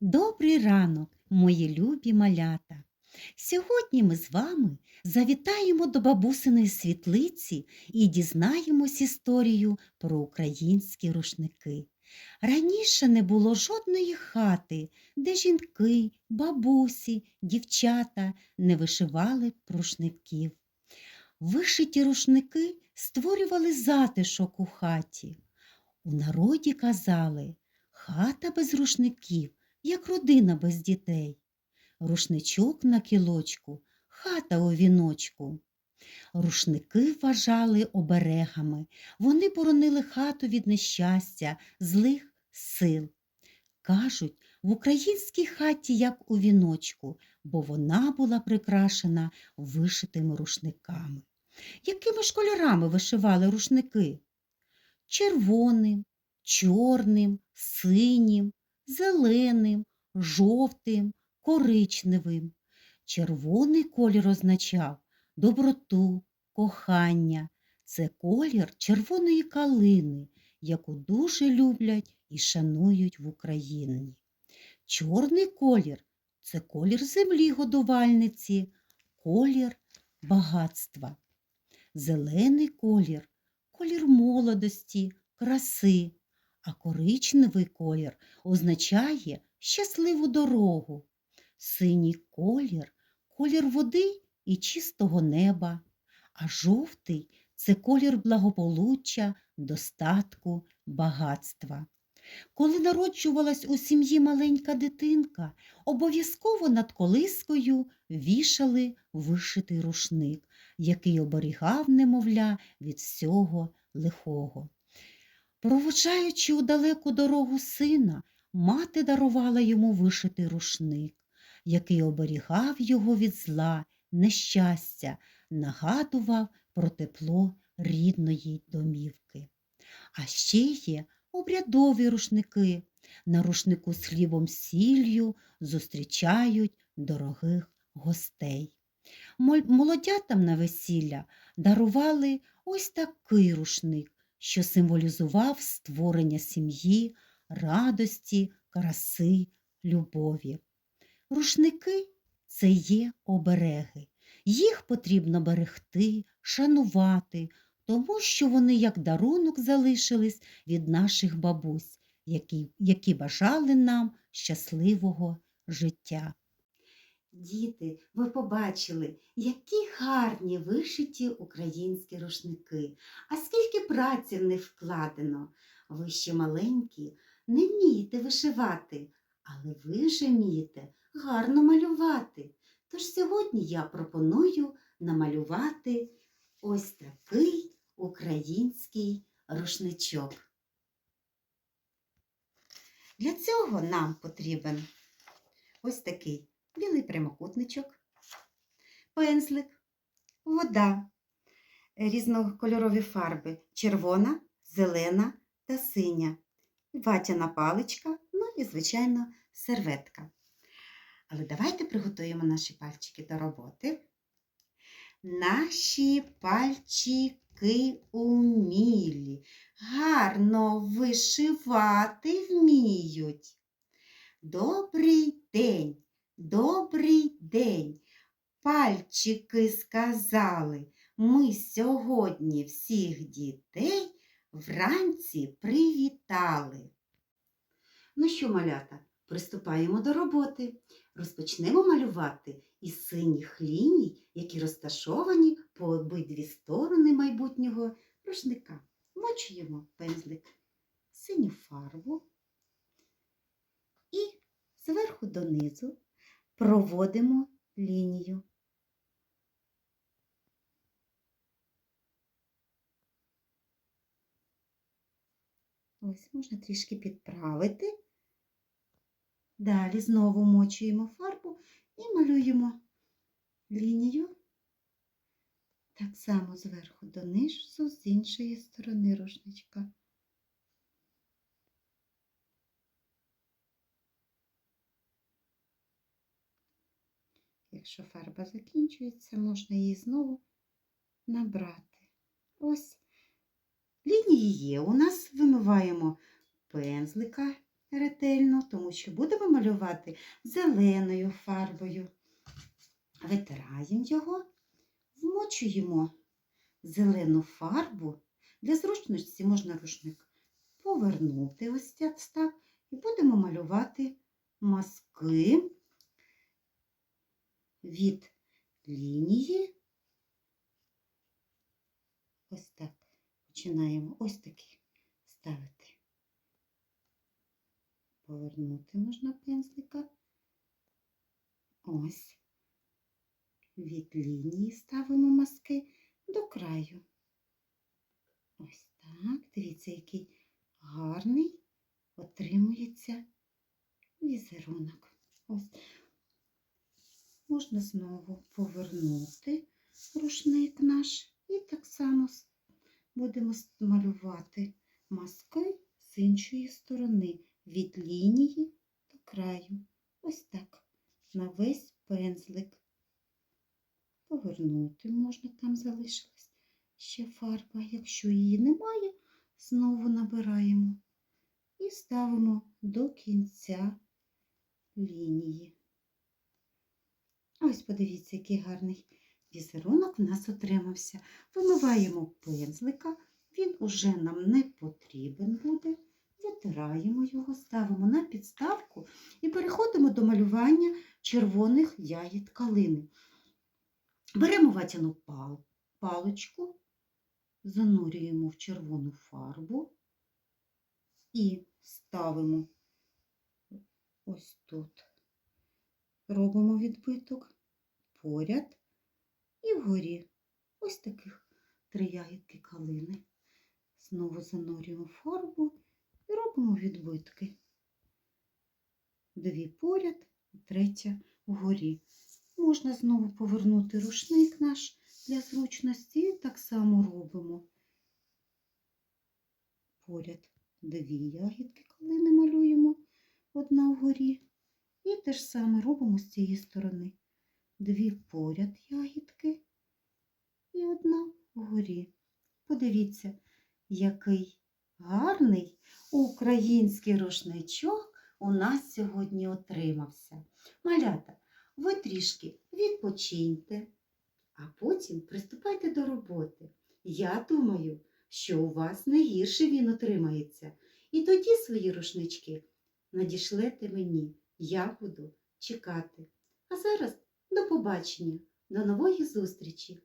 Добрий ранок, мої любі малята! Сьогодні ми з вами завітаємо до бабусиної світлиці і дізнаємось історію про українські рушники. Раніше не було жодної хати, де жінки, бабусі, дівчата не вишивали б рушників. Вишиті рушники створювали затишок у хаті. У народі казали, хата без рушників як родина без дітей. Рушничок на кілочку, хата у віночку. Рушники вважали оберегами, вони боронили хату від нещастя, злих сил. Кажуть, в українській хаті, як у віночку, бо вона була прикрашена вишитими рушниками. Якими ж кольорами вишивали рушники? Червоним, чорним, синім, зеленим, жовтим, коричневим. Червоний колір означав доброту, кохання. Це колір червоної калини, яку дуже люблять і шанують в Україні. Чорний колір це колір землі годувальниці, колір багатства. Зелений колір колір молодості, краси, а коричневий колір означає щасливу дорогу. Синій колір колір води і чистого неба, а жовтий це колір благополуччя, достатку, багатства. Коли народжувалась у сім'ї маленька дитинка, обов'язково над колискою вішали вишитий рушник, який оберігав немовля від всього лихого. Проводжаючи у далеку дорогу сина, мати дарувала йому вишитий рушник, який оберігав його від зла, нещастя, нагадував про тепло рідної домівки. А ще є обрядові рушники. На рушнику з хлібом сіллю зустрічають дорогих гостей. Молодятам на весілля дарували ось такий рушник, що символізував створення сім'ї, радості, краси, любові. Рушники це є обереги. Їх потрібно берегти, шанувати, тому що вони як дарунок залишились від наших бабусь, які, які бажали нам щасливого життя. Діти, ви побачили, які гарні вишиті українські рушники, а скільки праці в них вкладено. Ви ще маленькі, не вмієте вишивати, але ви вже вмієте гарно малювати. Тож сьогодні я пропоную намалювати ось такий український рушничок. Для цього нам потрібен ось такий білий прямокутничок, пензлик, вода, різнокольорові фарби червона, зелена та синя, ватяна паличка, ну і, звичайно, серветка. Але давайте приготуємо наші пальчики до роботи. Наші пальчики умілі, гарно вишивати вміють. Добрий день, добрий день. Пальчики сказали, ми сьогодні всіх дітей вранці привітали. Ну що, малята, приступаємо до роботи. Розпочнемо малювати із синіх ліній, які розташовані по обидві сторони майбутнього рушника. Мочуємо пензлик синю фарбу і зверху донизу проводимо лінію. Ось можна трішки підправити. Далі знову мочуємо фарбу і малюємо лінію так само зверху донизу з іншої сторони рушничка. Якщо фарба закінчується, можна її знову набрати. Ось лінії є. У нас вимиваємо пензлика ретельно, тому що будемо малювати зеленою фарбою. Витираємо його, вмочуємо зелену фарбу. Для зручності можна рушник повернути ось так і будемо малювати мазки від лінії. Ось так. Починаємо ось такі ставити. Повернути можна пензлика. Ось. Від лінії ставимо мазки до краю. Ось так. Дивіться, який гарний отримується візерунок. Ось. Можна знову повернути рушник наш і так само будемо малювати мазки з іншої сторони від лінії до краю. Ось так. На весь пензлик. Повернути можна, там залишилась ще фарба. Якщо її немає, знову набираємо і ставимо до кінця лінії. Ось подивіться, який гарний візерунок в нас отримався. Вимиваємо пензлика, він уже нам не потрібен буде. Витираємо його, ставимо на підставку і переходимо до малювання червоних ягід калини. Беремо ватяну пал- паличку, занурюємо в червону фарбу і ставимо ось тут. Робимо відбиток поряд і вгорі. Ось таких три ягідки калини. Знову занурюємо фарбу і робимо відбитки. Дві поряд, третя вгорі. Можна знову повернути рушник наш для зручності і так само робимо. Поряд дві ягідки калини малюємо, одна вгорі. І те ж саме робимо з цієї сторони. Дві поряд ягідки і одна вгорі. Подивіться, який гарний український рушничок у нас сьогодні отримався. Малята, ви трішки відпочиньте, а потім приступайте до роботи. Я думаю, що у вас не гірше він отримається. І тоді свої рушнички надішлете мені. Я буду чекати. А зараз до побачення, до нової зустрічі!